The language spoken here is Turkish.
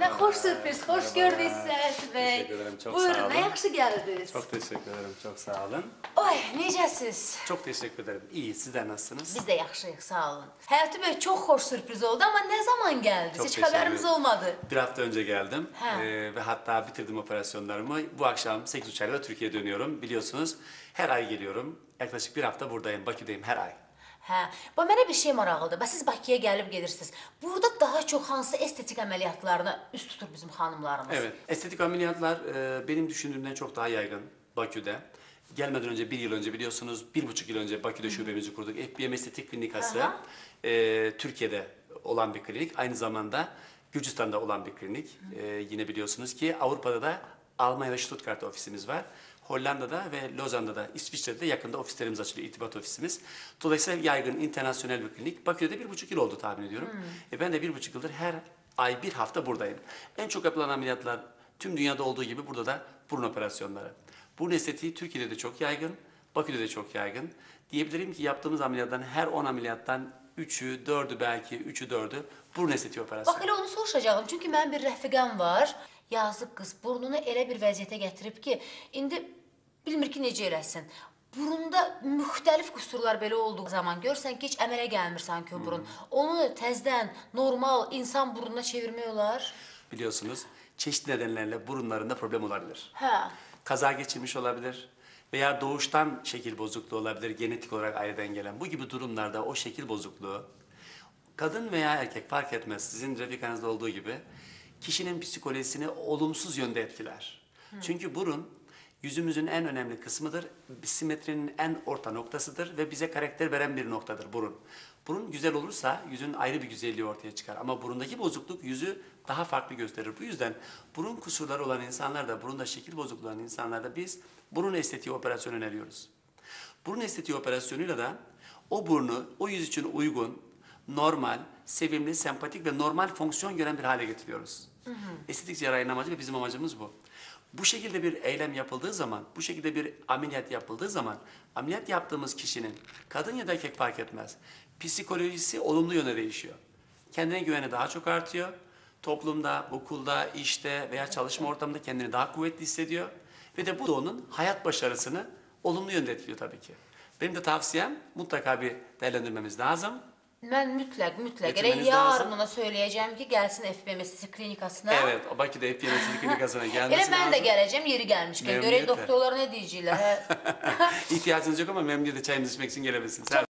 Ne hoş sürpriz, hoş gördük Seyit Bey. Teşekkür ederim, çok Buyurun, sağ olun. ne geldiniz. Çok teşekkür ederim, çok sağ olun. Oy, necəsiz? Çok teşekkür ederim. İyi, sizler nasılsınız? Biz de yaxşıyıq, sağ olun. Həyati Bey çok hoş sürpriz oldu ama ne zaman geldiniz? Çok Hiç teşekkür ederim. olmadı. Bir hafta önce geldim Ha. Ee, ve hatta bitirdim operasyonlarımı. Bu akşam 8 uçağıyla Türkiye'ye dönüyorum. Biliyorsunuz her ay geliyorum. Yaklaşık bir hafta buradayım, Bakü'deyim her ay. Hə, bu mənə bir şey maraqlıdır. Bəs siz Bakıya gəlib gedirsiniz. Burada daha çox hansı estetik əməliyyatlarına üst tutur bizim xanımlarımız? Evet, estetik ameliyatlar e, benim düşündüğümden çok daha yaygın Bakü'de. Gelmeden önce bir yıl önce biliyorsunuz, bir buçuk yıl önce Bakü'de şubemizi kurduk. FBM Estetik Klinikası Aha. e, Türkiye'de olan bir klinik. Aynı zamanda Gürcistan'da olan bir klinik. E, yine biliyorsunuz ki Avrupa'da da Almanya ve Stuttgart ofisimiz var. Hollanda'da ve Lozan'da da, İsviçre'de de yakında ofislerimiz açılıyor, irtibat ofisimiz. Dolayısıyla yaygın, internasyonel bir klinik. Bakü'de de bir buçuk yıl oldu tahmin ediyorum. E ben de bir buçuk yıldır her ay bir hafta buradayım. En çok yapılan ameliyatlar tüm dünyada olduğu gibi burada da burun operasyonları. Burun estetiği Türkiye'de de çok yaygın, Bakü'de de çok yaygın. Diyebilirim ki yaptığımız ameliyattan her 10 ameliyattan 3'ü, 4'ü belki 3'ü, 4'ü burun estetiği operasyonu. Bax elə onu soruşacağım. Çünki mənim bir rəfiqəm var. Yazıq qız burnunu elə bir vəziyyətə gətirib ki, indi bilmir ki necə eləsin. Burunda müxtəlif qüsurlar belə olduğu zaman görsən ki, heç əmələ gəlmir sanki o burun. Onu təzdən normal insan burnuna çevirmək olar? Biliyorsunuz çeşitli nedenlerle burunlarında problem olabilir. Hə. Kaza geçirmiş olabilir veya doğuştan şekil bozukluğu olabilir, genetik olarak aileden gelen. Bu gibi durumlarda o şekil bozukluğu kadın veya erkek fark etmez sizin refikanızda olduğu gibi kişinin psikolojisini olumsuz yönde etkiler. Çünkü burun yüzümüzün en önemli kısmıdır. Simetrinin en orta noktasıdır ve bize karakter veren bir noktadır burun. Burun güzel olursa yüzün ayrı bir güzelliği ortaya çıkar. Ama burundaki bozukluk yüzü daha farklı gösterir. Bu yüzden burun kusurları olan insanlarda, burunda şekil bozukluğu olan insanlarda biz burun estetiği operasyonu öneriyoruz. Burun estetiği operasyonuyla da o burnu o yüz için uygun, normal, sevimli, sempatik ve normal fonksiyon gören bir hale getiriyoruz. Estetik cerrahinin amacı ve bizim amacımız bu. Bu şekilde bir eylem yapıldığı zaman, bu şekilde bir ameliyat yapıldığı zaman, ameliyat yaptığımız kişinin, kadın ya da erkek fark etmez, psikolojisi olumlu yöne değişiyor. Kendine güveni daha çok artıyor. Toplumda, okulda, işte veya çalışma ortamında kendini daha kuvvetli hissediyor. Ve de bu da onun hayat başarısını olumlu yönde etkiliyor tabii ki. Benim de tavsiyem mutlaka bir değerlendirmemiz lazım. Mütləq, mütləq. Elə Getirmeniz yarın ona söyləyəcəm ki, gəlsin FBMS klinikasına. Evet, Bakü'de hep yönetici klinikasına gelmesi Elə mən lazım. də gələcəm yeri gəlmişkən. Görək Memnuniyetle. doktorlar nə deyəcəklər. Hə? İhtiyacınız yok ama memnuniyetle çayımızı içmek için gelebilirsiniz. Her